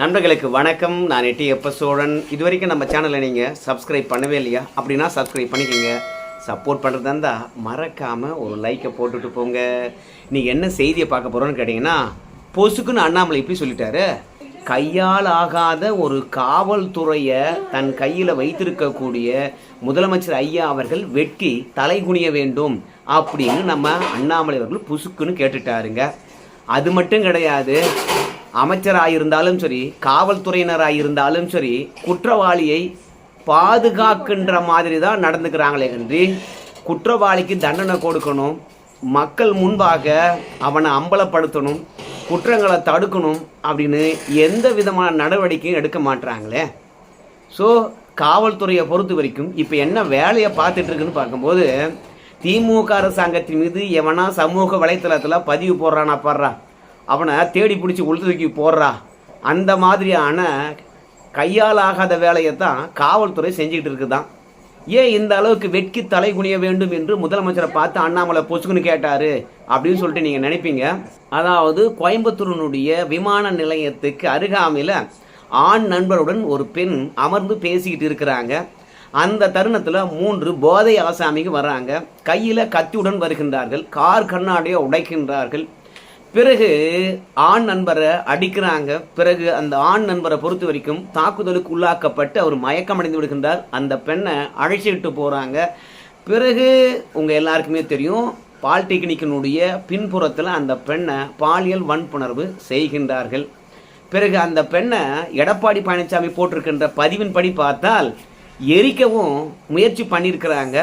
நண்பர்களுக்கு வணக்கம். நான் எட்டி எப்ப சோழன். இது வரைக்கும் நம்ம சேனலை நீங்கள் சப்ஸ்கிரைப் பண்ணவே இல்லையா? அப்படின்னா சப்ஸ்கிரைப் பண்ணிக்கோங்க. சப்போர்ட் பண்ணுறதா இருந்தால் மறக்காமல் ஒரு லைக்கை போட்டுட்டு போங்க. நீங்கள் என்ன செய்தியை பார்க்க போகிறோன்னு கேட்டிங்கன்னா பொசுக்குன்னு அண்ணாமலை இப்படி சொல்லிட்டாரு. கையால் ஆகாத ஒரு காவல்துறையை தன் கையில் வைத்திருக்கக்கூடிய முதலமைச்சர் ஐயா அவர்கள் வெட்டி தலை குனிய வேண்டும் அப்படின்னு நம்ம அண்ணாமலை அவர்கள் புசுக்குன்னு கேட்டுட்டாருங்க. அது மட்டும் கிடையாது. அமைச்சராக இருந்தாலும் சரி காவல்துறையினராக இருந்தாலும் சரி குற்றவாளியை பாதுகாக்கின்ற மாதிரி தான் நடந்துக்கிறாங்களே அன்றி குற்றவாளிக்கு தண்டனை கொடுக்கணும் மக்கள் முன்பாக அவனை அம்பலப்படுத்தணும் குற்றங்களை தடுக்கணும் அப்படின்னு எந்த விதமான நடவடிக்கையும் எடுக்க மாட்றாங்களே. ஸோ காவல்துறையை பொறுத்த வரைக்கும் இப்போ என்ன வேலையை பார்த்துட்ருக்குன்னு பார்க்கும்போது திமுக அரசாங்கத்தின் மீது எவனா சமூக வலைத்தளத்தில் பதிவு போடுறானா பாடுறா அவனை தேடி பிடிச்சி உள்ள தூக்கி போடுறா. அந்த மாதிரியான கையால் ஆகாத வேலையை தான் காவல்துறை செஞ்சுக்கிட்டு இருக்குதான். ஏன் இந்த அளவுக்கு வெட்கி தலை குனிய வேண்டும் என்று முதலமைச்சரை பார்த்து அண்ணாமலை பொசுக்குன்னு கேட்டார் அப்படின்னு சொல்லிட்டு நீங்கள் நினைப்பீங்க. அதாவது கோயம்புத்தூரினுடைய விமான நிலையத்துக்கு அருகாமையில் ஆண் நண்பருடன் ஒரு பெண் அமர்ந்து பேசிக்கிட்டு இருக்கிறாங்க. அந்த தருணத்தில் மூன்று போதை ஆசாமிக்கு வர்றாங்க கையில் கத்தியுடன் வருகின்றார்கள். கார் கண்ணாடியை உடைக்கின்றார்கள். பிறகு ஆண் நண்பரை அடிக்கிறாங்க. பிறகு அந்த ஆண் நண்பரை பொறுத்த வரைக்கும் தாக்குதலுக்கு உள்ளாக்கப்பட்டு அவர் மயக்கமடைந்து விடுகின்றார். அந்த பெண்ணை அழைச்சிக்கிட்டு போகிறாங்க பிறகு உங்கள் எல்லாருக்குமே தெரியும் பாலிடெக்னிக்கினுடைய பின்புறத்தில் அந்த பெண்ணை பாலியல் வன்புணர்வு செய்கின்றார்கள். பிறகு அந்த பெண்ணை எடப்பாடி பழனிசாமி போட்டிருக்கின்ற பதிவின்படி பார்த்தால் எரிக்கவும் முயற்சி பண்ணியிருக்கிறாங்க.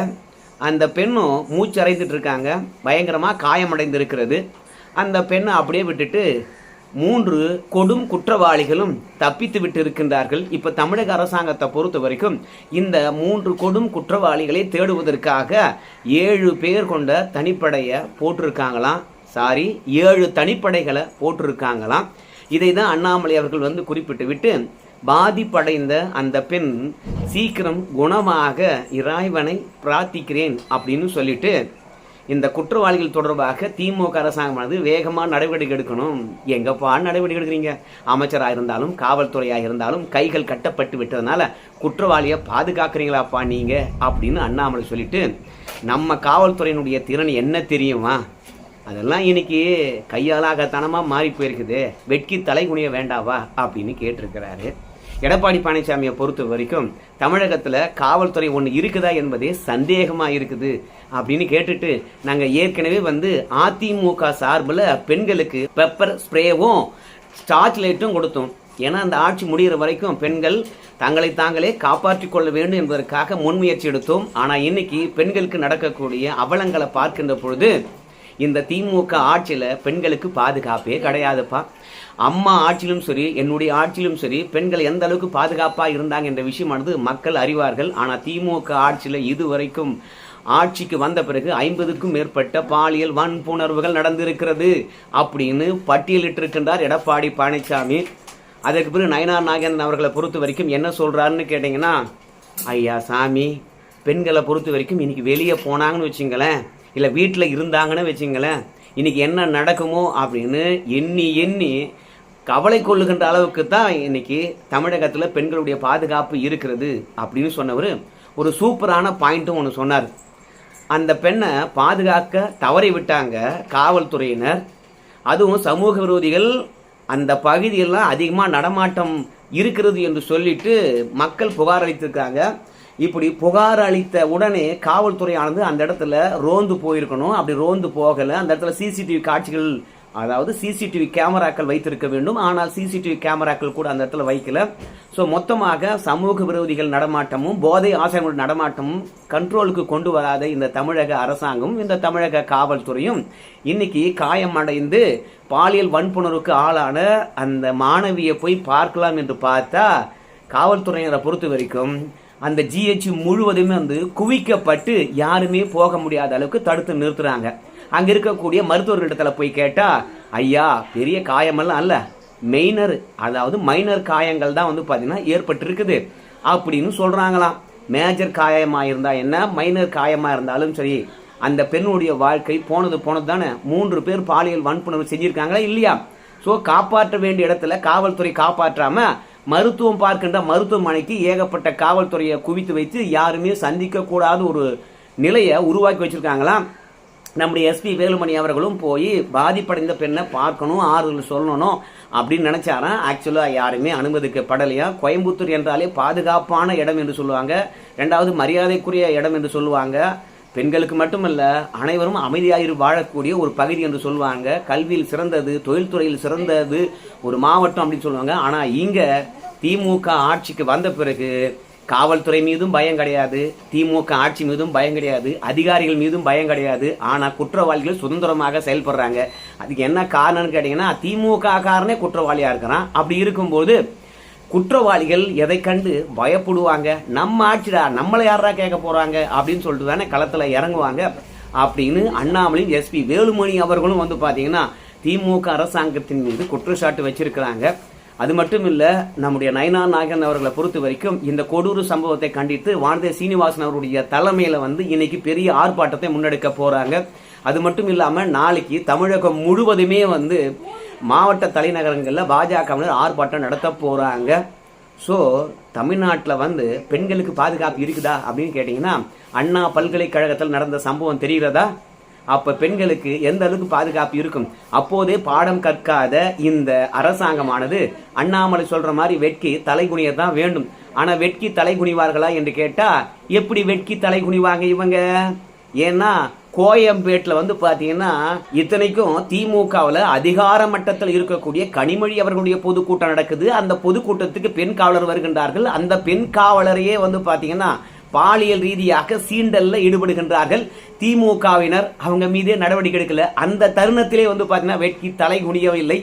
அந்த பெண்ணும் மூச்சு அடைந்துட்டு இருக்காங்க. பயங்கரமாக காயமடைந்திருக்கிறது. அந்த பெண்ணை அப்படியே விட்டுட்டு மூன்று கொடும் குற்றவாளிகளும் தப்பித்து விட்டு இருக்கின்றார்கள் இப்போ தமிழக அரசாங்கத்தை பொறுத்த வரைக்கும் இந்த மூன்று கொடும் குற்றவாளிகளை தேடுவதற்காக ஏழு பேர் கொண்ட தனிப்படையை போட்டிருக்காங்களாம். சாரி ஏழு தனிப்படைகளை போட்டிருக்காங்களாம். இதை தான் அண்ணாமலை அவர்கள் வந்து குறிப்பிட்டு விட்டு பாதிப்படைந்த அந்த பெண் சீக்கிரம் குணமாக இறைவனை பிரார்த்திக்கிறேன் அப்படின்னு சொல்லிட்டு இந்த குற்றவாளிகள் தொடர்பாக திமுக அரசாங்கமானது வேகமாக நடவடிக்கை எடுக்கணும். எங்கப்பா நடவடிக்கை எடுக்கிறீங்க? அமைச்சராக இருந்தாலும் காவல்துறையாக இருந்தாலும் கைகள் கட்டப்பட்டு விட்டதுனால குற்றவாளியை பாதுகாக்கிறீங்களாப்பா நீங்கள் அப்படின்னு அண்ணாமலை சொல்லிட்டு நம்ம காவல்துறையினுடைய திறன் என்ன தெரியுமா? அதெல்லாம் இன்னைக்கு கையாலாகத்தனமாக மாறி போயிருக்குது. வெட்கி தலை குனிய வேண்டாவா? அப்படின்னு கேட்டிருக்கிறாரு. எடப்பாடி பழனிசாமியை பொறுத்த வரைக்கும் தமிழகத்தில் காவல்துறை ஒன்று இருக்குதா என்பதே சந்தேகமாக இருக்குது அப்படின்னு கேட்டுட்டு நாங்கள் ஏற்கனவே வந்து அதிமுக சார்பில் பெண்களுக்கு பெப்பர் ஸ்ப்ரேவும் ஸ்டார்ச் லைட்டும் கொடுத்தோம். ஏன்னா அந்த ஆட்சி முடிகிற வரைக்கும் பெண்கள் தங்களை தாங்களே காப்பாற்றிக் கொள்ள வேண்டும் என்பதற்காக முன்முயற்சி எடுத்தோம். ஆனால் இன்னைக்கு பெண்களுக்கு நடக்கக்கூடிய அவலங்களை பார்க்கின்ற பொழுது இந்த திமுக ஆட்சியில் பெண்களுக்கு பாதுகாப்பே கிடையாதுப்பா. அம்மா ஆட்சியிலும் சரி என்னுடைய ஆட்சியிலும் சரி பெண்கள் எந்த அளவுக்கு பாதுகாப்பாக இருந்தாங்க என்ற விஷயமானது மக்கள் அறிவார்கள். ஆனால் திமுக ஆட்சியில் இதுவரைக்கும் ஆட்சிக்கு வந்த பிறகு ஐம்பதுக்கும் மேற்பட்ட பாலியல் வன்புணர்வுகள் நடந்திருக்கிறது அப்படின்னு பட்டியலிட்டிருக்கின்றார் எடப்பாடி பழனிசாமி. அதற்கு பிறகு நயனார் நாகேந்திரன் அவர்களை பொறுத்த வரைக்கும் என்ன சொல்கிறாருன்னு கேட்டிங்கன்னா ஐயா சாமி பெண்களை பொறுத்த வரைக்கும் இன்னைக்கு வெளியே போனாங்கன்னு வச்சுங்களேன் இல்லை வீட்டில் இருந்தாங்கன்னு வச்சுங்களேன் இன்றைக்கி என்ன நடக்குமோ அப்படின்னு எண்ணி எண்ணி கவலை கொள்ளுகின்ற அளவுக்கு தான் இன்றைக்கி தமிழகத்தில் பெண்களுடைய பாதுகாப்பு இருக்கிறது அப்படின்னு சொன்னவர் ஒரு சூப்பரான பாயிண்ட்டும் ஒன்று சொன்னார். அந்த பெண்ணை பாதுகாக்க தவறி விட்டாங்க காவல்துறையினர். அதுவும் சமூக விரோதிகள் அந்த பகுதியெல்லாம் அதிகமாக நடமாட்டம் இருக்கிறது என்று சொல்லிட்டு மக்கள் புகார் அளித்திருக்காங்க. இப்படி புகார் அளித்த உடனே காவல்துறையானது அந்த இடத்துல ரோந்து போயிருக்கணும். அப்படி ரோந்து போகலை. அந்த இடத்துல சிசிடிவி காட்சிகள் அதாவது சிசிடிவி கேமராக்கள் வைத்திருக்க வேண்டும். ஆனால் சிசிடிவி கேமராக்கள் கூட அந்த இடத்துல வைக்கல. ஸோ மொத்தமாக சமூக விரோதிகள் நடமாட்டமும் போதை ஆசிரியர்கள் நடமாட்டமும் கண்ட்ரோலுக்கு கொண்டு வராத இந்த தமிழக அரசாங்கம் இந்த தமிழக காவல்துறையும் இன்னைக்கு காயம் அடைந்து பாலியல் வன்புணர்வுக்கு ஆளான அந்த மாணவியை போய் பார்க்கலாம் என்று பார்த்தா காவல்துறையினரை பொறுத்த வரைக்கும் அந்த ஜிஹெச் முழுவதுமே வந்து குவிக்கப்பட்டு யாருமே போக முடியாத அளவுக்கு தடுத்து நிறுத்துறாங்க. அங்க இருக்கக்கூடிய மருத்துவர்களிடத்துல போய் கேட்டா ஐயா பெரிய காயமெல்லாம் அல்ல. மெய்னர் அதாவது மைனர் காயங்கள் தான் வந்து பார்த்தீங்கன்னா ஏற்பட்டிருக்குது. அப்படின்னு சொல்றாங்களாம். மேஜர் காயமா இருந்தா என்ன? மைனர் காயமா இருந்தாலும் சரி அந்த பெண்ணுடைய வாழ்க்கை போனது போனது தானே மூன்று பேர் பாலியல் வன்புணர்வு செஞ்சிருக்காங்களா இல்லையா? ஸோ காப்பாற்ற வேண்டிய இடத்துல காவல்துறை காப்பாற்றாம மருத்துவம் பார்க்கின்ற மருத்துவமனைக்கு ஏகப்பட்ட காவல்துறையை குவித்து வைத்து யாருமே சந்திக்கக்கூடாத ஒரு நிலையை உருவாக்கி வச்சிருக்காங்களாம் நம்முடைய எஸ்பி வேலுமணி அவர்களும் போய் பாதிப்படைந்த பெண்ணை பார்க்கணும் ஆறுதல் சொல்லணும் அப்படின்னு நினச்சாராம் ஆக்சுவலாக யாருமே அனுமதிக்கப்படலையா? கோயம்புத்தூர் என்றாலே பாதுகாப்பான இடம் என்று சொல்லுவாங்க. ரெண்டாவது மரியாதைக்குரிய இடம் என்று சொல்லுவாங்க. பெண்களுக்கு மட்டுமல்ல அனைவரும் அமைதியாக வாழக்கூடிய ஒரு பகுதி என்று சொல்லுவாங்க. கல்வியில் சிறந்தது தொழில்துறையில் சிறந்தது ஒரு மாவட்டம் அப்படின்னு சொல்லுவாங்க. ஆனால் இங்கே திமுக ஆட்சிக்கு வந்த பிறகு காவல்துறை மீதும் பயம் கிடையாது திமுக ஆட்சி மீதும் பயம் கிடையாது அதிகாரிகள் மீதும் பயம் கிடையாது. ஆனால் குற்றவாளிகள் சுதந்திரமாக செயல்படுறாங்க. அதுக்கு என்ன காரணம்னு கேட்டிங்கன்னா திமுக காரனே குற்றவாளியாக இருக்கிறான். அப்படி இருக்கும்போது குற்றவாளிகள் எதை கண்டு பயப்படுவாங்க? நம்ம ஆட்சிடா நம்மளை யாரா கேட்க போறாங்க? அப்படின்னு சொல்லிட்டு தானே களத்தில் இறங்குவாங்க. அப்படின்னு அண்ணாமலையும் எஸ்பி வேலுமணி அவர்களும் வந்து பார்த்தீங்கன்னா திமுக அரசாங்கத்தின் மீது குற்றச்சாட்டு வச்சிருக்கிறாங்க. அது மட்டும் இல்ல நம்முடைய நயனா நாகன் அவர்களை பொறுத்த வரைக்கும் இந்த கொடூர சம்பவத்தை கண்டித்து வானதே சீனிவாசன் அவருடைய தலைமையில வந்து இன்னைக்கு பெரிய ஆர்ப்பாட்டத்தை முன்னெடுக்க போறாங்க. அது மட்டும் இல்லாம நாளைக்கு தமிழகம் முழுவதுமே வந்து மாவட்ட தலைநகரங்களில் பாஜகவினர் ஆர்ப்பாட்டம் நடத்த போகிறாங்க ஸோ தமிழ்நாட்டில் வந்து பெண்களுக்கு பாதுகாப்பு இருக்குதா அப்படின்னு கேட்டிங்கன்னா அண்ணா பல்கலைக்கழகத்தில் நடந்த சம்பவம் தெரிகிறதா? அப்போ பெண்களுக்கு எந்த அளவுக்கு பாதுகாப்பு இருக்கும்? அப்போதே பாடம் கற்காத இந்த அரசாங்கமானது அண்ணாமலை சொல்கிற மாதிரி வெட்கி தலைகுனிய தான் வேண்டும். ஆனால் வெட்கி தலைகுனிவார்களா என்று கேட்டால் எப்படி வெட்கி தலைகுனிவாங்க இவங்க? ஏன்னா கோயம்பேட்டில் வந்து பார்த்தீங்கன்னா இத்தனைக்கும் திமுகவில் அதிகார மட்டத்தில் இருக்கக்கூடிய கனிமொழி அவர்களுடைய பொதுக்கூட்டம் நடக்குது. அந்த பொதுக்கூட்டத்துக்கு பெண் காவலர் வருகின்றார்கள். அந்த பெண் காவலரையே வந்து பார்த்தீங்கன்னா பாலியல் ரீதியாக சீண்டல்ல ஈடுபடுகின்றார்கள். திமுகவினர் அவங்க மீதே நடவடிக்கை எடுக்கல. அந்த தருணத்திலே வந்து பார்த்தீங்கன்னா வெட்கி தலை குனியவில்லை.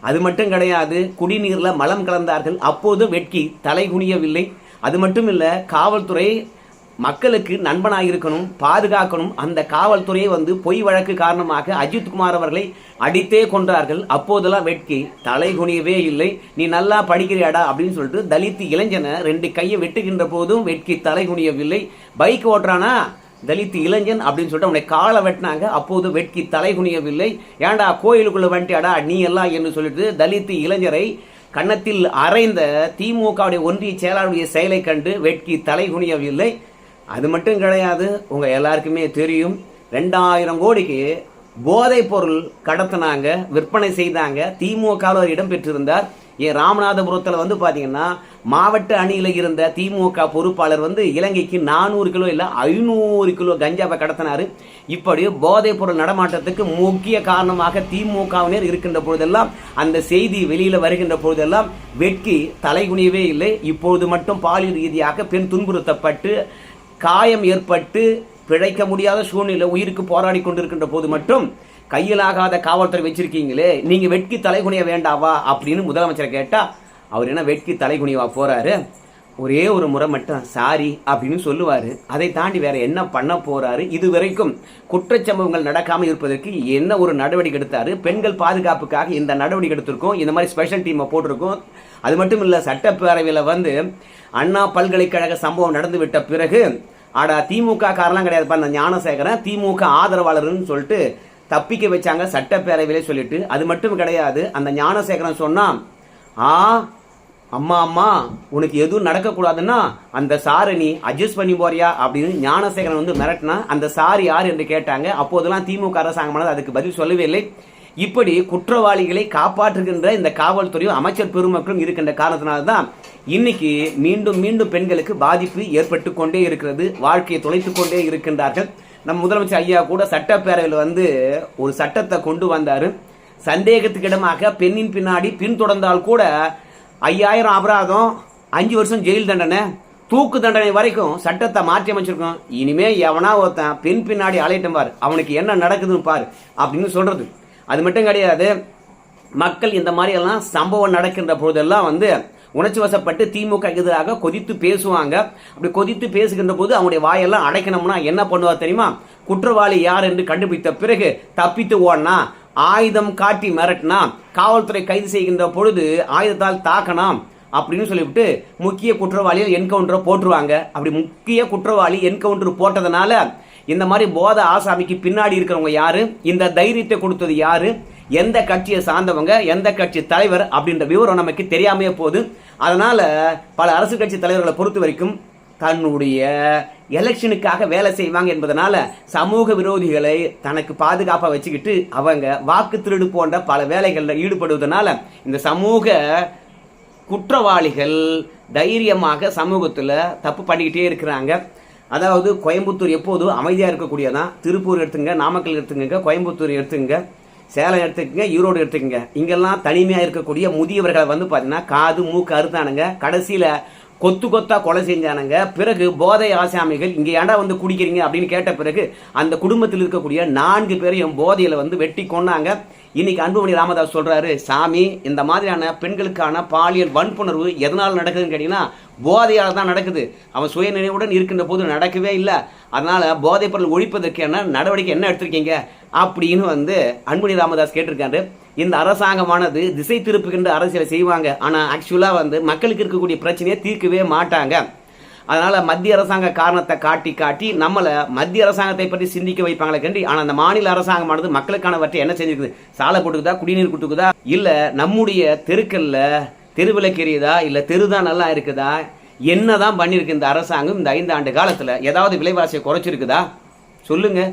அது மட்டும் கிடையாது குடிநீரில் மலம் கலந்தார்கள். அப்போது வெட்கி தலை குனியவில்லை. அது மட்டும் இல்லை காவல்துறை மக்களுக்கு நண்பனாக இருக்கணும் பாதுகாக்கணும். அந்த காவல்துறையை வந்து பொய் வழக்கு காரணமாக அஜித் குமார் அவர்களை அடித்தே கொன்றார்கள். அப்போதெல்லாம் வெட்கி தலை குனியவே இல்லை நீ நல்லா படிக்கிறியாடா? அப்படின்னு சொல்லிட்டு தலித் இளைஞனை ரெண்டு கையை வெட்டுகின்ற போதும் வெட்கி தலை குனியவில்லை பைக் ஓட்டுறானா? தலித் இளைஞன் அப்படின்னு சொல்லிட்டு அவனை காலை வெட்டினாங்க. அப்போது வெட்கி தலை குனியவில்லை ஏன்டா கோயிலுக்குள்ள வந்துட்டியாடா நீ எல்லாம்? என்று சொல்லிட்டு தலித் இளைஞரை கன்னத்தில் அரைந்த திமுகவுடைய ஒன்றிய செயலாளருடைய செயலை கண்டு வெட்கி தலை குனியவில்லை அது மட்டும் கிடையாது உங்கள் எல்லாருக்குமே தெரியும் ரெண்டாயிரம் கோடிக்கு போதைப் பொருள் கடத்தினாங்க விற்பனை செய்தாங்க திமுகவில் அவர் இடம் பெற்றிருந்தார். ஏன் ராமநாதபுரத்தில் வந்து பார்த்தீங்கன்னா மாவட்ட அணியில் இருந்த திமுக பொறுப்பாளர் வந்து இலங்கைக்கு நானூறு கிலோ இல்லை ஐநூறு கிலோ கஞ்சாவை கடத்தினார். இப்படி போதைப் பொருள் நடமாட்டத்துக்கு முக்கிய காரணமாக திமுகவினர் இருக்கின்ற பொழுதெல்லாம் அந்த செய்தி வெளியில் வருகின்ற பொழுதெல்லாம் வெட்கி தலைகுனியவே இல்லை. இப்பொழுது மட்டும் பாலியல் ரீதியாக பெண் துன்புறுத்தப்பட்டு காயம் ஏற்பட்டு பிழைக்க முடியாத சூழ்நிலை உயிருக்கு போராடி கொண்டிருக்கின்ற போது மட்டும் கையிலாகாத காவல்துறை வச்சிருக்கீங்களே நீங்கள் வெட்கி தலைகுனிய வேண்டாவா அப்படின்னு முதலமைச்சர் கேட்டால் அவர் என்ன வெட்கி தலைகுனிவா போகிறாரு ஒரே ஒரு முறை மட்டும் சாரி அப்படின்னு சொல்லுவார். அதை தாண்டி வேற என்ன பண்ண போறாரு? இதுவரைக்கும் குற்றச்சம்பவங்கள் நடக்காமல் இருப்பதற்கு என்ன ஒரு நடவடிக்கை எடுத்தாரு? பெண்கள் பாதுகாப்புக்காக இந்த நடவடிக்கை எடுத்திருக்கோம். இந்த மாதிரி ஸ்பெஷல் டீமை போட்டிருக்கோம். அது மட்டும் இல்லை சட்டப்பேரவையில் வந்து அண்ணா பல்கலைக்கழக சம்பவம் நடந்து விட்ட பிறகு ஆடா திமுக காரெல்லாம் கிடையாதுப்பா அந்த ஞானசேகரன் திமுக ஆதரவாளர்னு சொல்லிட்டு தப்பிக்க வச்சாங்க சட்டப்பேரவையிலே சொல்லிட்டு. அது மட்டும் கிடையாது. அந்த ஞானசேகரன் சொன்னான் ஆ அம்மா அம்மா உனக்கு எதுவும் நடக்கக்கூடாதுன்னா அந்த சாரை நீ அட்ஜஸ்ட் பண்ணி போறியா? அப்படின்னு ஞானசேகரன் வந்து மிரட்டினா அந்த சார் யார் என்று கேட்டாங்க. அப்போதெல்லாம் திமுக அரசாங்கமானது அதுக்கு பதில் சொல்லவே இல்லை. இப்படி குற்றவாளிகளை காப்பாற்றுகின்ற இந்த காவல்துறையும் அமைச்சர் பெருமக்களும் இருக்கின்ற காரணத்தினால்தான் இன்னைக்கு மீண்டும் மீண்டும் பெண்களுக்கு பாதிப்பு ஏற்பட்டு கொண்டே இருக்கிறது வாழ்க்கையை தொலைத்து கொண்டே இருக்கின்றார்கள். நம் முதலமைச்சர் ஐயா கூட சட்டப்பேரவையில் வந்து ஒரு சட்டத்தை கொண்டு வந்தாரு. சந்தேகத்துக்கிடமாக பெண்ணின் பின்னாடி பின்தொடர்ந்தால் கூட ஐயாயிரம் அபராதம் அஞ்சு வருஷம் ஜெயில் தண்டனை தூக்கு தண்டனை வரைக்கும் சட்டத்தை மாற்றி அமைச்சிருக்கோம். இனிமே எவனா ஒருத்தன் பெண் பின்னாடி அலையிட்டம் பார். அவனுக்கு என்ன நடக்குதுன்னு பார். அப்படின்னு சொல்றது. அது மட்டும் கிடையாது மக்கள் இந்த மாதிரி எல்லாம் சம்பவம் நடக்கின்ற பொழுதெல்லாம் வந்து உணர்ச்சி வசப்பட்டு திமுக எதிராக கொதித்து பேசுவாங்க. அப்படி கொதித்து பேசுகின்ற போது அவங்களுடைய வாயெல்லாம் அடைக்கணும்னா என்ன பண்ணுவார் தெரியுமா? குற்றவாளி யார் என்று கண்டுபிடித்த பிறகு தப்பித்து ஓடனா ஆயுதம் காட்டி மிரட்டினா காவல்துறை கைது செய்கின்ற பொழுது ஆயுதத்தால் தாக்கணும் அப்படின்னு சொல்லிவிட்டு முக்கிய குற்றவாளியை என்கவுண்டரை போட்டுருவாங்க. அப்படி முக்கிய குற்றவாளி என்கவுண்டர் போட்டதுனால இந்த மாதிரி போத ஆசாமிக்கு பின்னாடி இருக்கிறவங்க யாரு? இந்த தைரியத்தை கொடுத்தது யாரு? எந்த கட்சியை சார்ந்தவங்க? எந்த கட்சி தலைவர்? அப்படின்ற விவரம் நமக்கு தெரியாமையே போகுது. அதனால பல அரசு கட்சி தலைவர்களை பொறுத்த வரைக்கும் தன்னுடைய எலெக்ஷனுக்காக வேலை செய்வாங்க என்பதனால சமூக விரோதிகளை தனக்கு பாதுகாப்பாக வச்சுக்கிட்டு அவங்க வாக்கு திருடு போன்ற பல வேலைகளில் ஈடுபடுவதனால இந்த சமூக குற்றவாளிகள் தைரியமாக சமூகத்தில் தப்பு பண்ணிக்கிட்டே இருக்கிறாங்க. அதாவது கோயம்புத்தூர் எப்போதும் அமைதியாக இருக்கக்கூடியதான் திருப்பூர் எடுத்துங்க நாமக்கல் எடுத்துங்க கோயம்புத்தூர் எடுத்துங்க சேலம் எடுத்துக்கங்க ஈரோடு எடுத்துக்கங்க. இங்கெல்லாம் தனிமையாக இருக்கக்கூடிய முதியவர்களை வந்து பார்த்தீங்கன்னா காது மூக்கு அறுத்தானுங்க. கடைசியில் கொத்து கொத்தா கொலை செஞ்சானுங்க. பிறகு போதை ஆசாமிகள் இங்கே ஏன்டா வந்து குடிக்கிறீங்க? அப்படின்னு கேட்ட பிறகு அந்த குடும்பத்தில் இருக்கக்கூடிய நான்கு பேரையும் போதையில் வந்து வெட்டி கொன்னாங்க. இன்னைக்கு அன்புமணி ராமதாஸ் சொல்றாரு சாமி இந்த மாதிரியான பெண்களுக்கான பாலியல் வன்புணர்வு எதனால் நடக்குதுன்னு கேட்டீங்கன்னா போதையால் தான் நடக்குது. அவன் சுய நினைவுடன் இருக்கின்ற போது நடக்கவே இல்லை. அதனால போதைப் பொருள் ஒழிப்பதற்கு என்ன நடவடிக்கை என்ன எடுத்திருக்கீங்க? அப்படின்னு வந்து அன்புமணி ராமதாஸ் கேட்டிருக்காரு. இந்த அரசாங்கமானது திசை திருப்புகின்ற அரசியலை செய்வாங்க. ஆனால் ஆக்சுவலாக வந்து மக்களுக்கு இருக்கக்கூடிய பிரச்சனையை தீர்க்கவே மாட்டாங்க. அதனால் மத்திய அரசாங்க காரணத்தை காட்டி காட்டி நம்மளை மத்திய அரசாங்கத்தை பற்றி சிந்திக்க வைப்பாங்களே கண்டி. ஆனால் அந்த மாநில அரசாங்கமானது மக்களுக்கானவற்றை என்ன செஞ்சிருக்குது? சாலை போட்டுக்குதா குடிநீர் கொடுக்குதா இல்லை நம்முடைய தெருக்கல்ல தெருவிளக்கெரியுதா இல்லை தெரு தான் நல்லா இருக்குதா? என்னதான் பண்ணியிருக்கு இந்த அரசாங்கம் இந்த ஐந்து ஆண்டு காலத்தில்? ஏதாவது விலைவாசியை குறைச்சிருக்குதா? சொல்லுங்கள்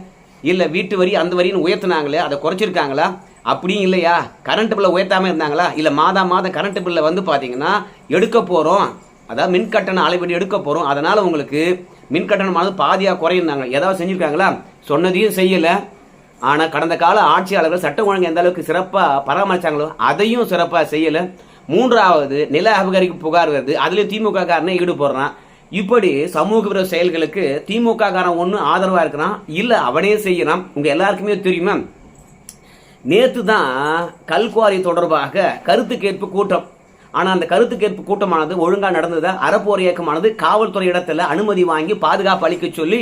இல்லை வீட்டு வரி அந்த வரின்னு உயர்த்தினாங்களே அதை குறைச்சிருக்காங்களா? அப்படியும் இல்லையா? கரண்ட் பில்லை உயர்த்தாமல் இருந்தாங்களா? இல்லை மாதம் மாதம் கரண்ட் பில்லை வந்து பார்த்தீங்கன்னா எடுக்க போகிறோம் அதாவது மின் கட்டணம் அலைப்படி எடுக்க போகிறோம் அதனால் உங்களுக்கு மின் கட்டணமானது பாதியாக குறையிருந்தாங்க ஏதாவது செஞ்சுருக்காங்களா? சொன்னதையும் செய்யலை. ஆனால் கடந்த கால ஆட்சியாளர்கள் சட்டம் ஒழுங்கு எந்த அளவுக்கு சிறப்பாக பராமரித்தாங்களோ அதையும் சிறப்பாக செய்யலை. மூன்றாவது நில அபகரிப்பு புகார் வருது. அதுலேயும் திமுக காரனே ஈடுபடுறான். இப்படி சமூக விரோத செயல்களுக்கு திமுக காரன் ஒன்று ஆதரவாக இருக்கிறான். இல்லை அவனே செய்யறான். உங்கள் எல்லாருக்குமே தெரியுமா? நேற்று தான் கல்குவாரி தொடர்பாக கருத்து கேட்பு கூட்டம் ஆனால் அந்த கருத்து கேட்பு கூட்டமானது ஒழுங்காக நடந்தது அறப்போர் இயக்கமானது காவல்துறை இடத்துல அனுமதி வாங்கி பாதுகாப்பு அளிக்க சொல்லி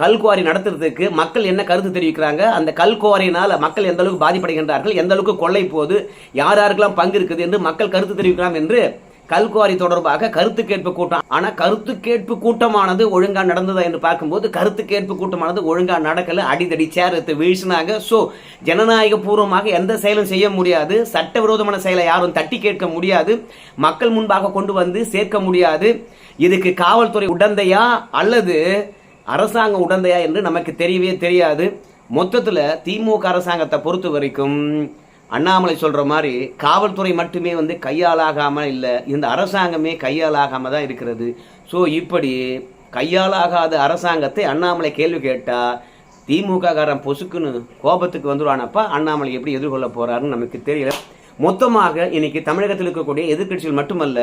கல்குவாரி நடத்துறதுக்கு மக்கள் என்ன கருத்து தெரிவிக்கிறாங்க? அந்த கல்குவாரியினால் மக்கள் எந்த அளவுக்கு பாதிப்படைகின்றார்கள்? எந்த அளவுக்கு கொள்ளை போகுது யார் யாருக்கெல்லாம் பங்கு இருக்குது என்று மக்கள் கருத்து தெரிவிக்கலாம் என்று கல்குவாரி தொடர்பாக கருத்து கேட்பு கூட்டம். ஆனா கருத்து கேட்பு கூட்டமானது ஒழுங்கா நடந்ததா என்று பார்க்கும்போது கருத்து கேட்பு கூட்டமானது ஒழுங்கா நடக்கல. அடிதடி சேர்த்து வீழ்ச்சினாங்க. ஸோ ஜனநாயக பூர்வமாக எந்த செயலும் செய்ய முடியாது. சட்டவிரோதமான செயலை யாரும் தட்டி கேட்க முடியாது. மக்கள் முன்பாக கொண்டு வந்து சேர்க்க முடியாது. இதுக்கு காவல்துறை உடந்தையா அல்லது அரசாங்கம் உடந்தையா என்று நமக்கு தெரியவே தெரியாது. மொத்தத்தில் திமுக அரசாங்கத்தை பொறுத்த வரைக்கும் அண்ணாமலை சொல்கிற மாதிரி காவல்துறை மட்டுமே வந்து கையாளாகாமல் இல்லை இந்த அரசாங்கமே கையாளாகாமல் தான் இருக்கிறது. ஸோ இப்படி கையாளாகாத அரசாங்கத்தை அண்ணாமலை கேள்வி கேட்டால் திமுக காரன் பொசுக்குன்னு கோபத்துக்கு வந்துடுவானப்பா அண்ணாமலை எப்படி எதிர்கொள்ள போகிறாருன்னு நமக்கு தெரியல. மொத்தமாக இன்னைக்கு தமிழகத்தில் இருக்கக்கூடிய எதிர்கட்சிகள் மட்டுமல்ல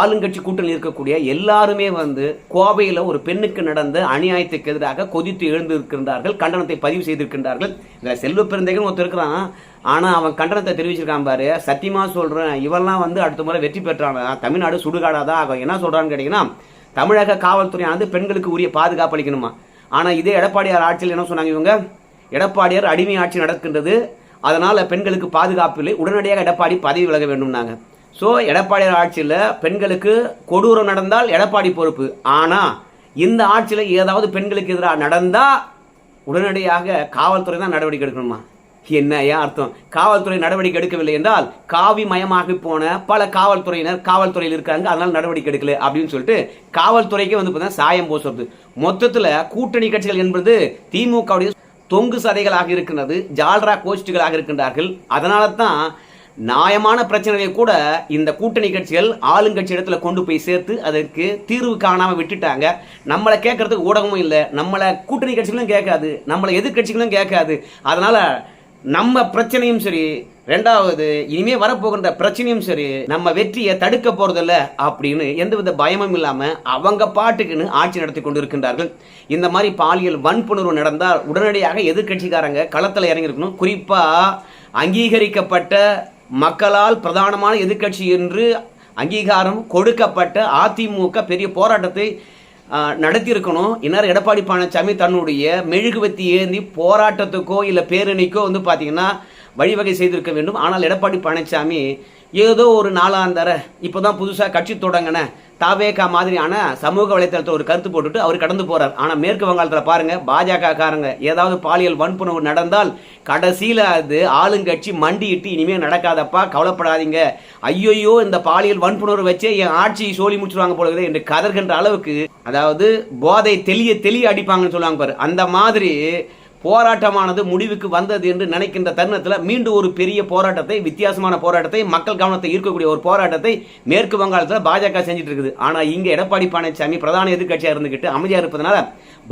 ஆளுங்கட்சி கூட்டணி இருக்கக்கூடிய எல்லாருமே வந்து கோவையில் ஒரு பெண்ணுக்கு நடந்த அநியாயத்துக்கு எதிராக கொதித்து எழுந்திருக்கின்றார்கள் கண்டனத்தை பதிவு செய்திருக்கின்றார்கள். இதில் செல்வ பெருந்தைகள் ஒருத்தர் இருக்கிறான். ஆனால் அவன் கண்டனத்தை தெரிவிச்சிருக்கான் பாரு. சத்தியமாக சொல்கிறேன் இவெல்லாம் வந்து அடுத்த முறை வெற்றி பெற்றான் தமிழ்நாடு சுடுகாடாக தான் ஆகும். என்ன சொல்கிறான்னு கேட்டிங்கன்னா தமிழக காவல்துறையானது பெண்களுக்கு உரிய பாதுகாப்பு அளிக்கணுமா? ஆனால் இதே எடப்பாடியார் ஆட்சியில் என்ன சொன்னாங்க இவங்க? எடப்பாடியார் அடிமை ஆட்சி நடக்கின்றது. அதனால் பெண்களுக்கு பாதுகாப்பு இல்லை. உடனடியாக எடப்பாடி பதவி விலக வேண்டும்னாங்க. ஸோ எடப்பாடியார் ஆட்சியில் பெண்களுக்கு கொடூரம் நடந்தால் எடப்பாடி பொறுப்பு. ஆனால் இந்த ஆட்சியில் ஏதாவது பெண்களுக்கு எதிராக நடந்தால் உடனடியாக காவல்துறை தான் நடவடிக்கை எடுக்கணுமா? என்ன ஏன் அர்த்தம்? காவல்துறை நடவடிக்கை எடுக்கவில்லை என்றால் காவி மயமாகி போன பல காவல்துறையினர் காவல்துறையில் இருக்காங்க அதனால நடவடிக்கை எடுக்கல அப்படின்னு சொல்லிட்டு காவல்துறைக்கே வந்து பார்த்தீங்கன்னா சாயம் போசுறது. மொத்தத்தில் கூட்டணி கட்சிகள் என்பது திமுகவுடைய தொங்கு சதைகளாக இருக்கின்றது ஜால்ரா கோஷ்டிகளாக இருக்கின்றார்கள். அதனால தான் நியாயமான பிரச்சனையை கூட இந்த கூட்டணி கட்சிகள் ஆளுங்கட்சி இடத்துல கொண்டு போய் சேர்த்து அதற்கு தீர்வு காணாமல் விட்டுட்டாங்க. நம்மளை கேட்கறதுக்கு ஊடகமும் இல்லை நம்மளை கூட்டணி கட்சிகளும் கேட்காது நம்மளை எதிர்கட்சிகளும் கேட்காது. அதனால நம்ம பிரச்சனையும் சரி ரெண்டாவது இனிமே வரப்போகின்ற பிரச்சனையும் சரி நம்ம வெற்றியை தடுக்க போறதில்ல அப்படின்னு எந்தவித பயமும் இல்லாம அவங்க பாட்டுக்குன்னு ஆட்சி நடத்தி கொண்டு இருக்கின்றார்கள் இந்த மாதிரி பாலியல் வன்புணர்வு நடந்தால் உடனடியாக எதிர்கட்சிக்காரங்க களத்தில் இறங்கியிருக்கணும். குறிப்பா அங்கீகரிக்கப்பட்ட மக்களால் பிரதானமான எதிர்க்கட்சி என்று அங்கீகாரம் கொடுக்கப்பட்ட அதிமுக பெரிய போராட்டத்தை நடத்தியிருக்கணும். இந்நேரம் எடப்பாடி பழனிசாமி தன்னுடைய மெழுகுவத்தி ஏந்தி போராட்டத்துக்கோ இல்லை பேரணிக்கோ வந்து பார்த்தீங்கன்னா வழிவகை செய்திருக்க வேண்டும். ஆனால் எடப்பாடி பழனிசாமி ஏதோ ஒரு நாளாந்தர இப்போதான் புதுசாக கட்சி தொடங்கின தாவேகா மாதிரியான சமூக வலைத்தளத்தில் ஒரு கருத்து போட்டுட்டு அவர் கடந்து போகிறார் ஆனால் மேற்கு வங்காளத்தில் பாருங்கள் பாஜக காரங்க ஏதாவது பாலியல் வன்புணர்வு நடந்தால் கடைசியில் அது ஆளுங்கட்சி மண்டியிட்டு இனிமேல் நடக்காதப்பா கவலைப்படாதீங்க. ஐயோயோ இந்த பாலியல் வன்புணர்வு வச்சே என் ஆட்சி சோழி முடிச்சுருவாங்க போலகுது என்று கதர்கின்ற அளவுக்கு அதாவது போதை தெளிய தெளிய அடிப்பாங்கன்னு சொல்லுவாங்க பாரு அந்த மாதிரி போராட்டமானது முடிவுக்கு வந்தது என்று நினைக்கின்ற தருணத்தில் மீண்டும் ஒரு பெரிய போராட்டத்தை வித்தியாசமான போராட்டத்தை மக்கள் கவனத்தை ஈர்க்கக்கூடிய ஒரு போராட்டத்தை மேற்கு வங்காளத்தில் பாஜக செஞ்சுட்டு இருக்குது ஆனால் இங்கே எடப்பாடி பழனிசாமி பிரதான எதிர்க்கட்சியாக இருந்துக்கிட்டு அமைதியாக இருப்பதனால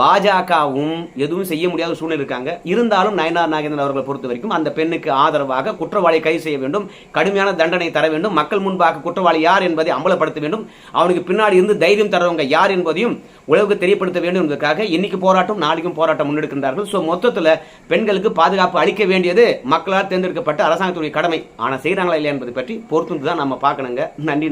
பாஜகவும் எதுவும் செய்ய முடியாத சூழ்நிலை இருக்காங்க. இருந்தாலும் நயனார் நாகேந்திரன் அவர்களை பொறுத்த வரைக்கும் அந்த பெண்ணுக்கு ஆதரவாக குற்றவாளியை கைது செய்ய வேண்டும். கடுமையான தண்டனை தர வேண்டும். மக்கள் முன்பாக குற்றவாளி யார் என்பதை அம்பலப்படுத்த வேண்டும். அவனுக்கு பின்னாடி இருந்து தைரியம் தரவங்க யார் என்பதையும் உலகுக்கு தெரியப்படுத்த வேண்டும் என்பதற்காக இன்னைக்கு போராட்டம் நாளைக்கும் போராட்டம் முன்னெடுக்கின்றார்கள். ஸோ மொத்தத்தில் பெண்களுக்கு பாதுகாப்பு அளிக்க வேண்டியது மக்களால் தேர்ந்தெடுக்கப்பட்ட அரசாங்கத்துடைய கடமை. ஆனால் செய்கிறாங்களா இல்லையா என்பதை பற்றி பொறுத்து தான் நம்ம பார்க்கணுங்க. நன்றி